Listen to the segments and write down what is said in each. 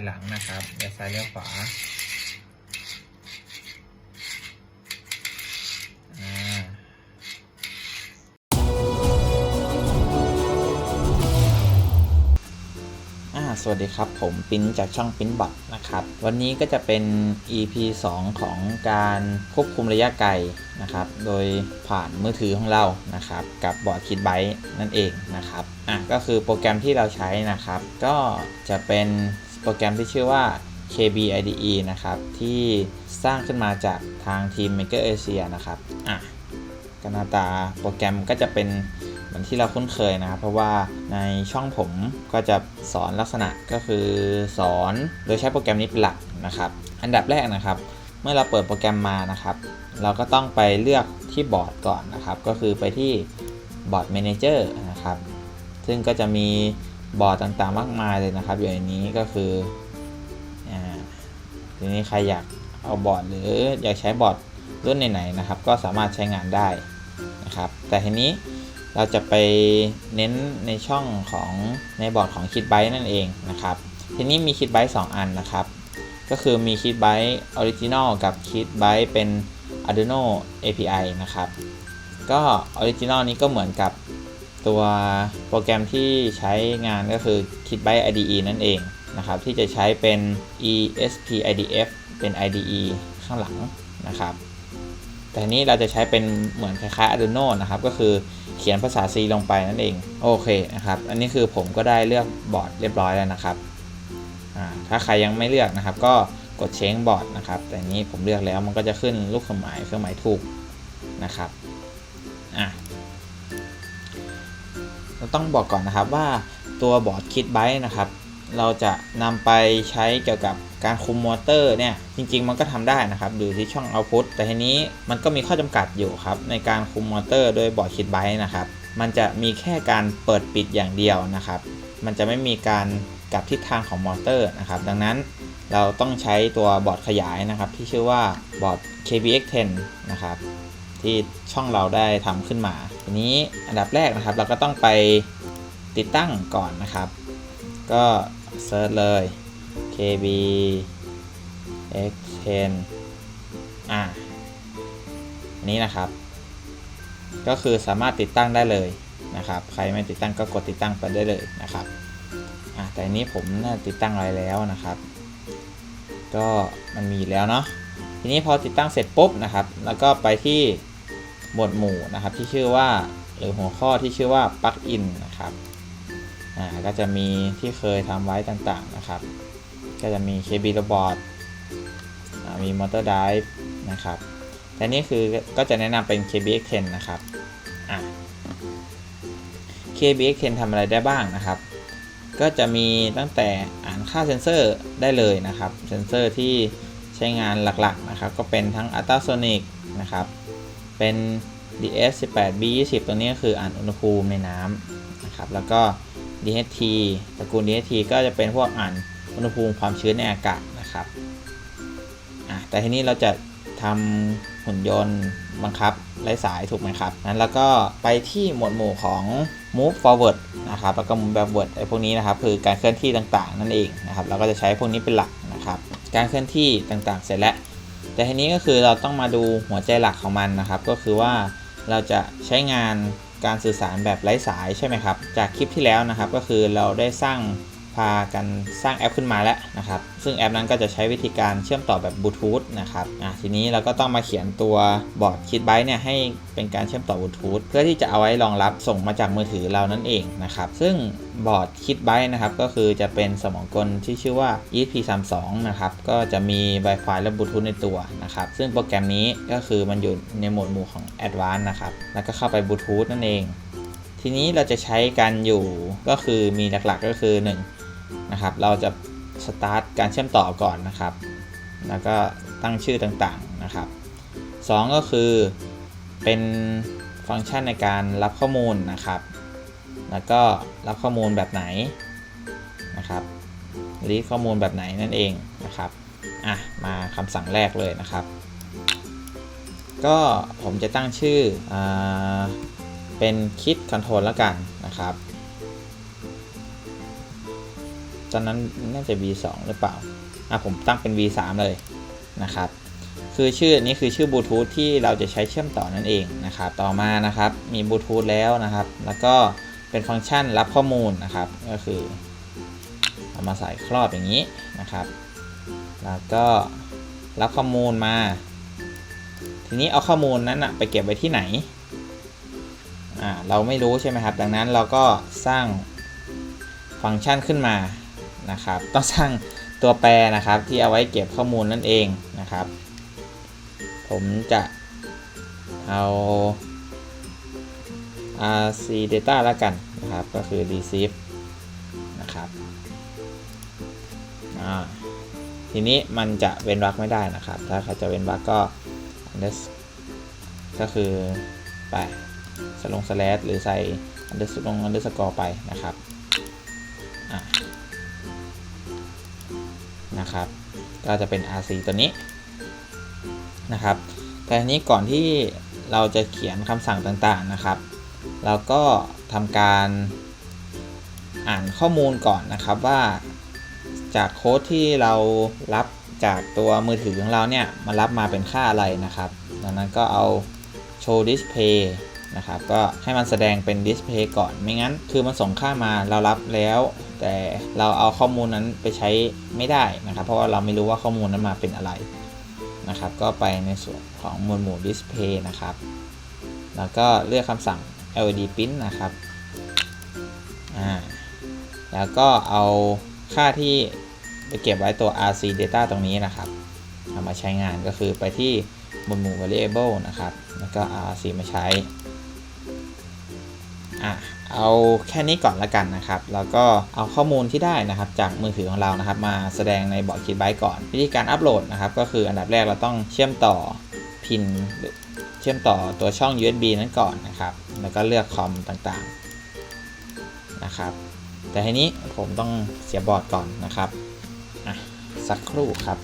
ายหลังนะครับเลี้ยวซ้ายเลี้ยวขวาอ่าอ่าสวัสดีครับ ผมปิ้นจากช่องปิ้นบัตนะครับ วันนี้ก็จะเป็น EP 2 ของการควบคุมระยะไกลนะครับ โดยผ่านมือถือของเรานะครับ กับบอร์ดคิดไบต์นั่นเองนะครับอะก็คือโปรแกรมที่เราใช้นะครับ ก็จะเป็น โปรแกรมที่ชื่อว่า KB IDE นะครับ ที่สร้างขึ้นมาจากทางทีม Maker Asia นะครับอะก็หน้าตาโปรแกรมก็จะเป็นเหมือนที่เราคุ้นเคยนะครับ เพราะว่าในช่องผมก็จะสอนลักษณะก็คือสอนโดยใช้โปรแกรมนี้เป็นหลักนะครับ อันดับแรกนะครับ เมื่อเราเปิดโปรแกรมมานะครับ เราก็ต้องไปเลือกที่บอร์ดก่อนนะครับ ก็คือไปที่บอร์ด Manager นะครับ ซึ่งก็จะมี บอร์ดต่างๆมากมายเลยนะครับ อยู่ในนี้ก็คืออ่าทีนี้ใครอยากเอาบอร์ดหรืออยากใช้บอร์ดรุ่นไหนๆนะครับ ก็สามารถใช้งานได้นะครับ แต่ทีนี้เราจะไปเน้นในช่องของในบอร์ดของ k i t b y t e นั่นเองนะครับ ทีนี้มี k i t b y t e 2อันนะครับ ก็คือมี k i t b y t e Original กับ k i t b y t e เป็น Arduino API นะครับ ก็ Original นี้ก็เหมือนกับ ตัวโปรแกรมที่ใช้งานก็คือ k i t b y t e IDE นั่นเองนะครับ ที่จะใช้เป็น ESPIDF เป็น IDE ข้างหลังนะครับ แต่นี้เราจะใช้เป็นเหมือนคล้ายๆ Arduino นะครับ ก็คือเขียนภาษา C ลงไปนั่นเอง โอเคนะครับ อันนี้คือผมก็ได้เลือกบอร์ดเรียบร้อยแล้วนะครับ ถ้าใครยังไม่เลือกนะครับ ก็กดเช้งบอร์ดนะครับ แต่นนี้ผมเลือกแล้วมันก็จะขึ้นลูกเครื่องหมายเครื่องหมายถูกนะครับ อะ เราต้องบอกก่อนนะครับว่าตัวบอร์ดคิดไบต์นะครับ เราจะนำไปใช้เกี่ยวกับการคุมมอเตอร์เนี่ยจริง ๆ มันก็ทำได้นะครับอยู่ที่ช่อง output แต่ทีนี้มันก็มีข้อจำกัดอยู่ครับในการคุมมอเตอร์โดยบอร์ดคิดไบต์นะครับมันจะมีแค่การเปิดปิดอย่างเดียวนะครับ มันจะไม่มีการกลับทิศทางของมอเตอร์นะครับ ดังนั้นเราต้องใช้ตัวบอร์ดขยายนะครับ ที่ชื่อว่าบอร์ด KBX10 นะครับ ที่ช่องเราได้ทำขึ้นมา ทีนี้อันดับแรกนะครับ เราก็ต้องไปติดตั้งก่อนนะครับ ก็เซิร์ชเลย KB X10 อ่าอันนี้นะครับ ก็คือสามารถติดตั้งได้เลยนะครับ ใครไม่ติดตั้งก็กดติดตั้งไปได้เลยนะครับอ่าแต่นี้ผมน่าติดตั้งไว้แล้วนะครับ ก็มันมีแล้วเนาะทีนี้พอติดตั้งเสร็จปุ๊บนะครับ แล้วก็ไปที่ หมวดหมู่นะครับที่ชื่อว่าหรือหัวข้อที่ชื่อว่า plug in นะครับอ่าก็จะมีที่เคยทำไว้ต่างๆนะครับ ก็จะมี KB Robot อ่ามี Motor Drive นะครับแต่นี่คือก็จะแนะนำเป็น KBX10 นะครับอะ KBX10 ทำอะไรได้บ้างนะครับ ก็จะมีตั้งแต่อ่านค่าเซนเซอร์ได้เลยนะครับ เซนเซอร์ที่ใช้งานหลักๆนะครับ ก็เป็นทั้ง Ultrasonic นะครับ เป็น DS18B20 ตัวนี้ก็คืออ่านอุณหภูมิในน้ำนะครับ แล้วก็ DHT ตระกูล DHT ก็จะเป็นพวกอ่านอุณหภูมิความชื้นในอากาศนะครับอะแต่ทีนี้เราจะทำหุ่นยนต์บังคับไร้สายถูกไหมครับนั้นแล้วก็ไปที่หมวดหมู่ของ move forward นะครับ แล้วก็ move backward ไอ้พวกนี้นะครับ คือการเคลื่อนที่ต่างๆ นั่นเองนะครับ เราก็จะใช้พวกนี้เป็นหลักนะครับ การเคลื่อนที่ต่างๆ เสร็จแล้ว แต่ทีนี้ก็คือเราต้องมาดูหัวใจหลักของมันนะครับ ก็คือว่าเราจะใช้งานการสื่อสารแบบไร้สายใช่ไหมครับ จากคลิปที่แล้วนะครับ ก็คือเราได้สร้าง พากันสร้างแอปขึ้นมาแล้วนะครับ ซึ่งแอปนั้นก็จะใช้วิธีการเชื่อมต่อแบบบลูทูธนะครับอะทีนี้เราก็ต้องมาเขียนตัวบอร์ดคิดไบต์เนี่ยให้เป็นการเชื่อมต่อบลูทูธเพื่อที่จะเอาไว้รองรับส่งมาจากมือถือเรานั่นเองนะครับ ซึ่งบอร์ดคิดไบต์นะครับก็คือจะเป็นสมองกลที่ชื่อว่า ESP32 นะครับ ก็จะมี Wi-Fi และบลูทูธในตัวนะครับ ซึ่งโปรแกรมนี้ก็คือมันอยู่ในหมวดหมู่ของ Advanced นะครับ แล้วก็เข้าไปบลูทูธนั่นเองทีนี้เราจะใช้กันอยู่ก็คือมีหลักๆก็คือ 1 นะครับ เราจะสตาร์ทการเชื่อมต่อก่อนนะครับ แล้วก็ตั้งชื่อต่างๆนะครับ 2 ก็คือเป็นฟังก์ชันในการรับข้อมูลนะครับ แล้วก็รับข้อมูลแบบไหนนะครับรีดข้อมูลแบบไหนนั่นเองนะครับ อะ มาคำสั่งแรกเลยนะครับ ก็ผมจะตั้งชื่ออเป็นคิดคอนโทรลแล้วกันนะครับ ตอนนั้นน่าจะ V2 หรือเปล่าอะผมตั้งเป็น V3 เลยนะครับ คือชื่อนี้คือชื่อบลูทูธที่เราจะใช้เชื่อมต่อนั่นเองนะครับ ต่อมานะครับมีบลูทูธแล้วนะครับ แล้วก็เป็นฟังก์ชันรับข้อมูลนะครับ ก็คือเอามาใส่ครอบอย่างนี้นะครับ แล้วก็รับข้อมูลมา ทีนี้เอาข้อมูลนั้นนะไปเก็บไว้ที่ไหนเราไม่รู้ใช่ไหมครับ ดังนั้นเราก็สร้างฟังก์ชันขึ้นมา นะครับ ต้องสร้างตัวแปรนะครับที่เอาไว้เก็บข้อมูลนั่นเองนะครับ ผมจะเอา rc data แล้วกันนะครับ ก็คือ receive นะครับทีนี้มันจะเว้นวรรคไม่ได้นะครับ ถ้าใครจะเว้นวรรคก็ unders ก็คือไปสลงสแลชหรือใส่ unders ลง underscore ไปนะครับอะ นะครับ ก็จะเป็น rc ตัวนี้นะครับ แต่ทีนี้ก่อนที่เราจะเขียนคำสั่งต่างๆนะครับ เราก็ทำการอ่านข้อมูลก่อนนะครับว่าจากโค้ดที่เรารับจากตัวมือถือของเราเนี่ยมารับมาเป็นค่าอะไรนะครับ ดังนั้นก็เอาโชว์ display นะครับก็ให้มันแสดงเป็น display ก่อนไม่งั้น คือมันส่งค่ามาเรารับแล้ว แต่เราเอาข้อมูลนั้นไปใช้ไม่ได้นะครับ เพราะว่าเราไม่รู้ว่าข้อมูลนั้นมาเป็นอะไรนะครับ ก็ไปในส่วนของหมวดหมู่ display นะครับ แล้วก็เลือกคำสั่ง LED print นะครับอ่าแล้วก็เอาค่าที่ไปเก็บไว้ตัว RC data ตรงนี้นะครับเอามาใช้งานก็คือไปที่หมวดหมู่ variable นะครับ แล้วก็ RC มาใช้ อะเอาแค่นี้ก่อนละกันนะครับ แล้วก็เอาข้อมูลที่ได้นะครับ จากมือถือของเรานะครับ มาแสดงในบอร์ดคิดไบก่อน วิธีการอัปโหลดนะครับ ก็คืออันดับแรกเราต้องเชื่อมต่อพินเชื่อมต่อตัวช่อง USB นั้นก่อนนะครับ แล้วก็เลือกคอมต่างๆนะครับ แต่ทีนี้ผมต้องเสียบอร์ดก่อนนะครับอะสักครู่ครับ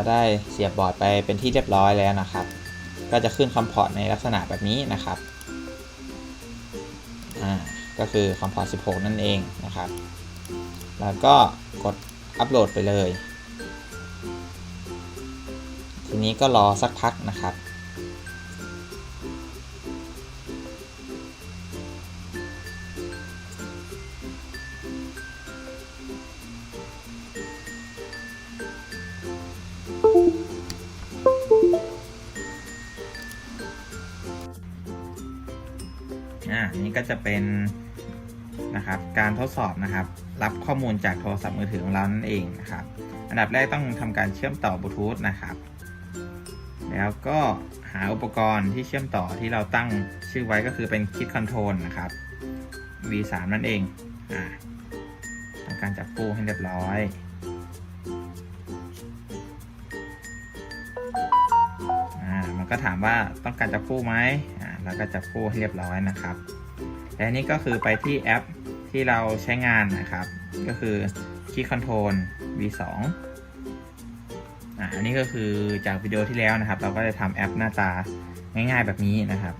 เราได้เสียบบอร์ดไปเป็นที่เรียบร้อยแล้วนะครับ ก็จะขึ้นคอมพอร์ตในลักษณะแบบนี้นะครับอ่าก็คือคอมพอร์ต 16 นั่นเองนะครับ แล้วก็กดอัปโหลดไปเลย ทีนี้ก็รอสักพักนะครับ ก็จะเป็นนะครับการทดสอบนะครับ รับข้อมูลจากโทรศัพท์มือถือของเรานั่นเองนะครับ อันดับแรกต้องทำการเชื่อมต่อบลูทูธนะครับ แล้วก็หาอุปกรณ์ที่เชื่อมต่อที่เราตั้งชื่อไว้ก็คือเป็นคิดคอนโทรลนะครับ V3 นั่นเองอ่าทำการจับคู่ให้เรียบร้อยอ่ามันก็ถามว่าต้องการจับคู่ไหมอ่าแล้วก็จับคู่ให้เรียบร้อยนะครับ และนนี้ก็คือไปที่แอปที่เราใช้งานนะครับ ก็คือคีย์คอนโทรล V2 อ่าอันนี้ก็คือจากวิดีโอที่แล้วนะครับ เราก็จะทำแอปหน้าตาง่ายๆแบบนี้นะครับ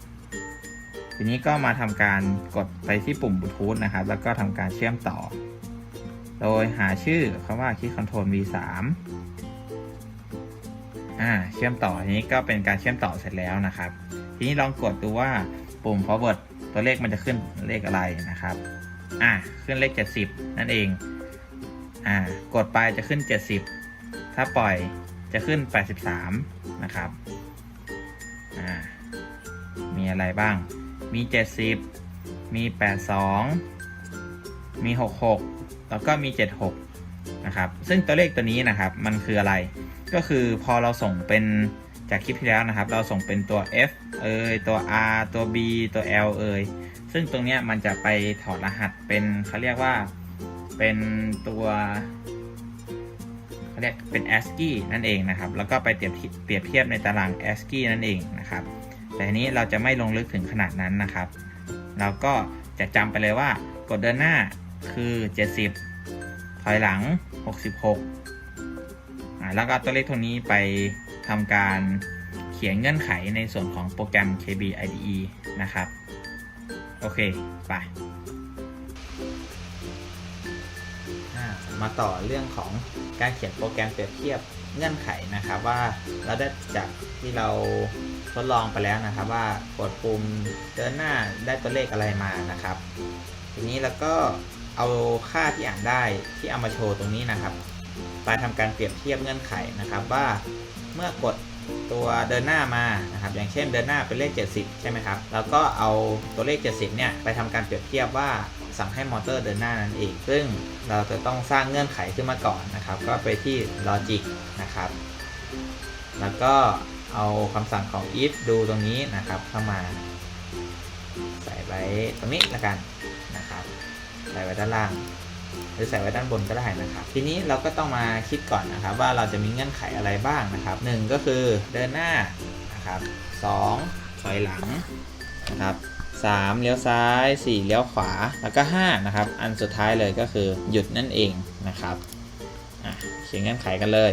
ทีนี้ก็มาทำการกดไปที่ปุ่มบลูทูธนะครับ แล้วก็ทำการเชื่อมต่อ โดยหาชื่อคำว่าคีย์คอนโทรล V3 อ่าเชื่อมต่อทีนี้ก็เป็นการเชื่อมต่อเสร็จแล้วนะครับ ทีนี้ลองกดดูว่าปุ่ม forward ตัวเลขมันจะขึ้นเลขอะไรนะครับ อ่าขึ้นเลข 70 นั่นเอง อ่ากดไปจะขึ้น 70 ถ้าปล่อยจะขึ้น 83 นะครับ อ่า มีอะไรบ้าง มี 70 มี 82 มี 66 แล้วก็มี 76 นะครับ ซึ่งตัวเลขตัวนี้นะครับ มันคืออะไร ก็คือพอเราส่งเป็น จากคลิปที่แล้วนะครับ เราส่งเป็นตัว F เอยตัว R ตัว B ตัว L เอยซึ่งตรงนี้มันจะไปถอดรหัสเป็นเขาเรียกว่าเป็นตัวเขาเรียกเป็น ASCII นั่นเองนะครับ แล้วก็ไปเปรียบเปรียบเทียบในตาราง ASCII นั่นเองนะครับ แต่ทีนี้เราจะไม่ลงลึกถึงขนาดนั้นนะครับ เราก็จะจำไปเลยว่ากดเดินหน้าคือ 70 ถอยหลัง 66อ่าแล้วก็ตัวเลขตัวนี้ไป ทำการคขียนเงื่อนไขในส่วนของโปรแกรม KB IDE นะครับ โอเค ไปมาต่อเรื่องของการเขียนโปรแกรมเปรียบเทียบเงื่อนไขนะครับว่าเราได้จากที่เราทดลองไปแล้วนะครับ ว่ากดปุ่มเดินหน้าได้ตัวเลขอะไรมานะครับ ทีนี้เราก็เอาค่าที่อ่านได้ที่เอามาโชว์ตรงนี้นะครับ ไปทำการเปรียบเทียบเงื่อนไขนะครับว่า เมื่อกดตัวเดินหน้ามานะครับอย่างเช่นเดินหน้าเป็นเลข 70 ใช่ไหมครับแล้วก็เอาตัวเลข 70 เนี่ยไปทำการเปรียบเทียบว่าสั่งให้มอเตอร์เดินหน้านั่นเอง ซึ่งเราจะต้องสร้างเงื่อนไขขึ้นมาก่อนนะครับ ก็ไปที่ logic นะครับ แล้วก็เอาคำสั่งของ if ดูตรงนี้นะครับ เข้ามาใส่ไว้ตรงนี้ละกันนะครับ ใส่ไว้ด้านล่าง หรือใส่ไว้ด้านบนก็ได้นะครับ ทีนี้เราก็ต้องมาคิดก่อนนะครับ ว่าเราจะมีเงื่อนไขอะไรบ้างนะครับ 1 ก็คือเดินหน้านะครับ2ถอยหลังนะครับ3เลี้ยวซ้าย 4 เลี้ยวขวาแล้วก็5นะครับอันสุดท้ายเลยก็คือหยุดนั่นเองนะครับเขียนเงื่อนไขกันเลย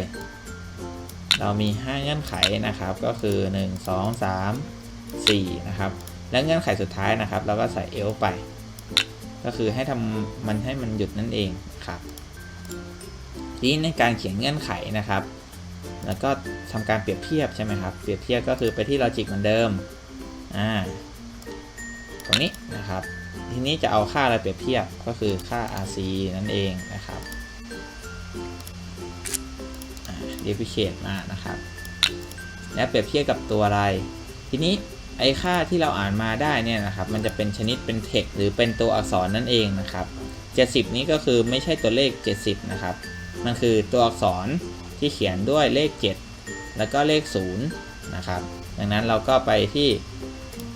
เรามี 5 เงื่อนไขนะครับก็คือ 1 2 3 4นะครับและเงื่อนไขสุดท้ายนะครับ เราก็ใส่เอลไป ก็คือให้ทำมันให้มันหยุดนั่นเองครับทีนี้ในการเขียนเงื่อนไขนะครับ แล้วก็ทำการเปรียบเทียบใช่ไหมครับ เปรียบเทียบก็คือไปที่ logic เหมือนเดิม อ่า ตรงนี้นะครับ ทีนี้จะเอาค่าอะไรเปรียบเทียบก็คือค่า RC นั่นเองนะครับอ่า duplicate มานะครับ และเปรียบเทียบกับตัวอะไร ทีนี้ ไอค่าที่เราอ่านมาได้เนี่ยนะครับ มันจะเป็นชนิดเป็น text หรือเป็นตัวอักษรนั่นเองนะครับ 70 นี้ก็คือไม่ใช่ตัวเลข 70 นะครับ มันคือตัวอักษรที่เขียนด้วยเลข 7 แล้วก็เลข 0 นะครับ ดังนั้นเราก็ไปที่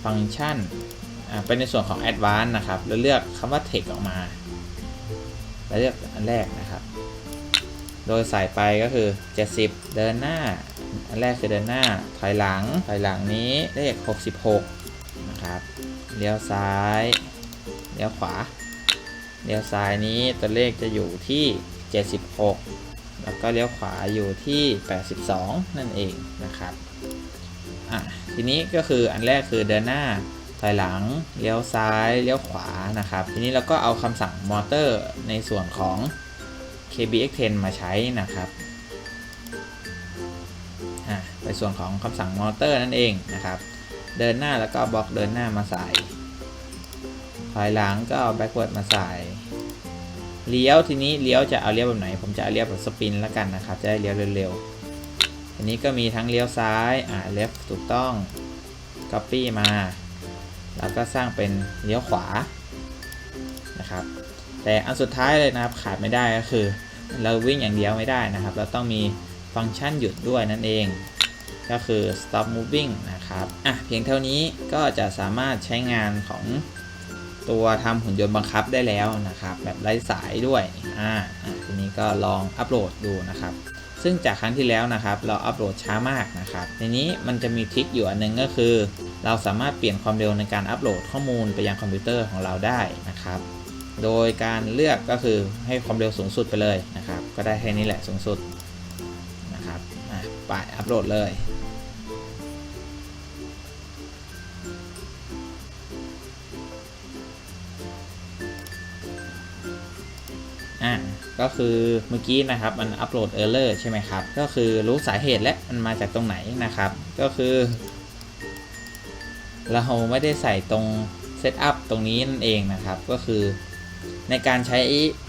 ฟังก์ชันเป็นในส่วนของ advanced นะครับ แล้วเลือกคำว่า text ออกมาแล้วเลือกอันแรกนะครับ โดยใส่ไปก็คือ 70 เดินหน้า อันแรกคือเดินหน้า ถอยหลัง ถอยหลังนี้เลข 66 นะครับ เลี้ยวซ้าย เลี้ยวขวา เลี้ยวซ้ายนี้ตัวเลขจะอยู่ที่ 76 แล้วก็เลี้ยวขวาอยู่ที่ 82 นั่นเองนะครับอะทีนี้ก็คืออันแรกคือเดินหน้า ถอยหลัง เลี้ยวซ้าย เลี้ยวขวา นะครับ ทีนี้เราก็เอาคำสั่งมอเตอร์ในส่วนของ KBX10 มาใช้นะครับ ส่วนของคำสั่งมอเตอร์นั่นเองนะครับ เดินหน้าแล้วก็บล็อกเดินหน้ามาใส่ถอยหลังก็เอา backward มาใส่เลี้ยวทีนี้เลี้ยวจะเอาเลี้ยวแบบไหน ผมจะเอาเลี้ยวแบบสปินแล้วกันนะครับ จะได้เลี้ยวเร็วๆทีนี้ก็มีทั้งเลี้ยวซ้ายอ่า left ถูกต้อง copy มา แล้วก็สร้างเป็นเลี้ยวขวานะครับแต่อันสุดท้ายเลยนะครับขาดไม่ได้ก็คือ เราวิ่งอย่างเดียวไม่ได้นะครับ เราต้องมีฟังก์ชันหยุดด้วยนั่นเอง ก็คือ stop moving นะครับอะเพียงเท่านี้ก็จะสามารถใช้งานของตัวทำหุ่นยนต์บังคับได้แล้วนะครับ แบบไร้สายด้วยอ่าอะทีนี้ก็ลองอัปโหลดดูนะครับ ซึ่งจากครั้งที่แล้วนะครับ เราอัปโหลดช้ามากนะครับทีนี้มันจะมีทริคอยู่อันหนึงก็คือ เราสามารถเปลี่ยนความเร็วในการอัปโหลดข้อมูลไปยังคอมพิวเตอร์ของเราได้นะครับ โดยการเลือกก็คือให้ความเร็วสูงสุดไปเลยนะครับ ก็ได้แค่นี้แหละสูงสุดนะครับอะไปอัปโหลดเลย อะก็คือเมื่อกี้นะครับมันอัปโหลดเออร์เลอร์ใช่ไหมครับ ก็คือรู้สาเหตุและมันมาจากตรงไหนนะครับ ก็คือ เราไม่ได้ใส่ตรงเซตอัพตรงนี้นั่นเองนะครับ ก็คือในการใช้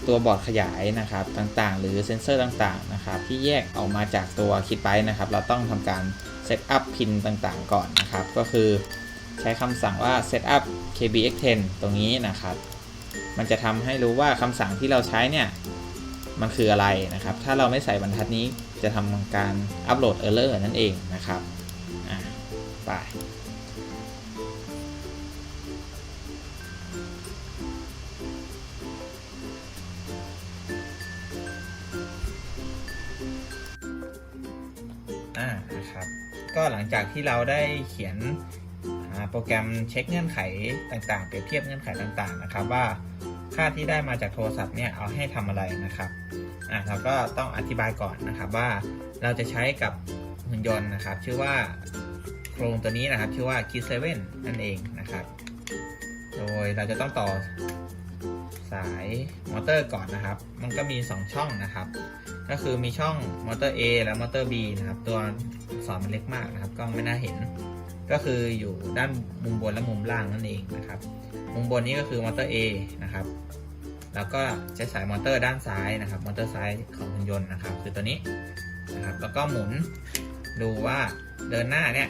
ตัวบอร์ดขยายนะครับต่างๆ หรือเซนเซอร์ต่างๆนะครับ ที่แยกออกมาจากตัวคิดไปนะครับ เราต้องทำการเซตอัพพินต่างๆ ก่อนนะครับ ก็คือใช้คำสั่งว่า setup kbx10 ตรงนี้นะครับ มันจะทำให้รู้ว่าคำสั่งที่เราใช้เนี่ยมันคืออะไรนะครับ ถ้าเราไม่ใส่บรรทัดนี้จะทำการอัปโหลดเออร์เลอร์นั่นเองนะครับอะไปอ่านะครับก็หลังจากที่เราได้เขียน ปรแกรมเช็คเงื่อนไขต่างๆ เปรียบเทียบเงื่อนไขต่างๆนะครับ ว่าค่าที่ได้มาจากโทรศัพท์เนี่ยเอาให้ทำอะไรนะครับอ่าเราก็ต้องอธิบายก่อนนะครับว่าเราจะใช้กับหุ่นยนต์นะครับ ชื่อว่าโครงตัวนี้นะครับ ชื่อว่า Kit 7นั่นเองนะครับ โดยเราจะต้องต่อสายมอเตอร์ก่อนนะครับ มันก็มี 2 ช่องนะครับ ก็คือมีช่องมอเตอร์ A และมอเตอร์ B นะครับ ตัวสอักษรมันเล็กมากนะครับ กล้องไม่น่าเห็น ก็คืออยู่ด้านมุมบนและมุมล่างนั่นเองนะครับ มุมบนนี้ก็คือมอเตอร์ A นะครับ แล้วก็ใช้สายมอเตอร์ด้านซ้ายนะครับ มอเตอร์ซ้ายของหุ่นยนต์นะครับ คือตัวนี้นะครับ แล้วก็หมุนดูว่าเดินหน้าเนี่ย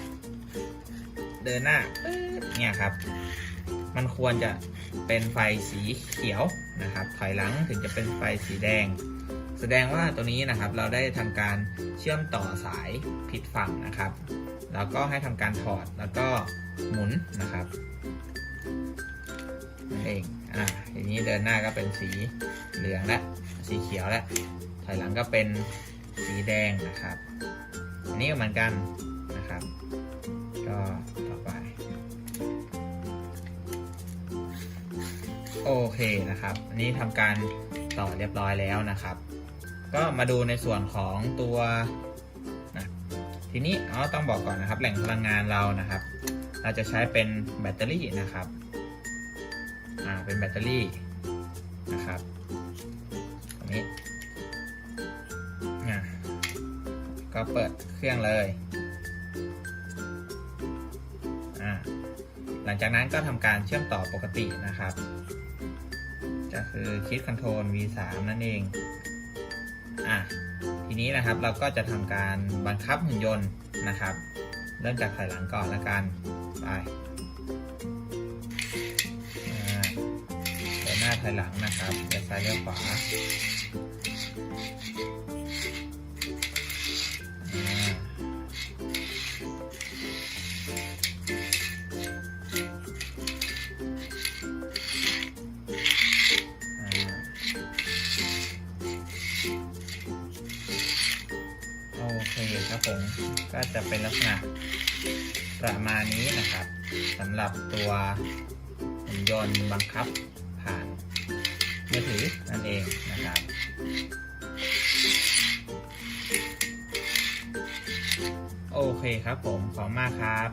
เดินหน้าเนี่ยครับ มันควรจะเป็นไฟสีเขียวนะครับ ถอยหลังถึงจะเป็นไฟสีแดง แสดงว่าตัวนี้นะครับ เราได้ทำการเชื่อมต่อสายผิดฝั่งนะครับ แล้วก็ให้ทำการถอดแล้วก็หมุนนะครับนั่นเองอ่าทีนี้เดินหน้าก็เป็นสีเหลืองและสีเขียวและถอยหลังก็เป็นสีแดงนะครับอันนี้ก็เหมือนกันนะครับ ก็ต่อไป โอเคนะครับ อันนี้ทำการต่อเรียบร้อยแล้วนะครับ ก็มาดูในส่วนของตัว ทีนี้อ๋อต้องบอกก่อนนะครับ แหล่งพลังงานเรานะครับ เราจะใช้เป็นแบตเตอรี่นะครับอ่าเป็นแบตเตอรี่นะครับอันนี้อ่าก็เปิดเครื่องเลยอ่าหลังจากนั้นก็ทำการเชื่อมต่อปกตินะครับ ก็คือคิดคอนโทรล V3 นั่นเอง อะทีนี้นะครับเราก็จะทำการบังคับหุ่นยนต์นะครับ เริ่มจากถอยหลังก่อนละกันไปอ่าเดินหน้าถอยหลังนะครับเลี้ยวซ้ายเลี้ยวขวา ครับผมก็จะเป็นลักษณะประมาณนี้นะครับสำหรับตัวหุ่นยนต์บังคับผ่านมือถือนั่นเองนะครับโอเคครับผมขอบมากครับ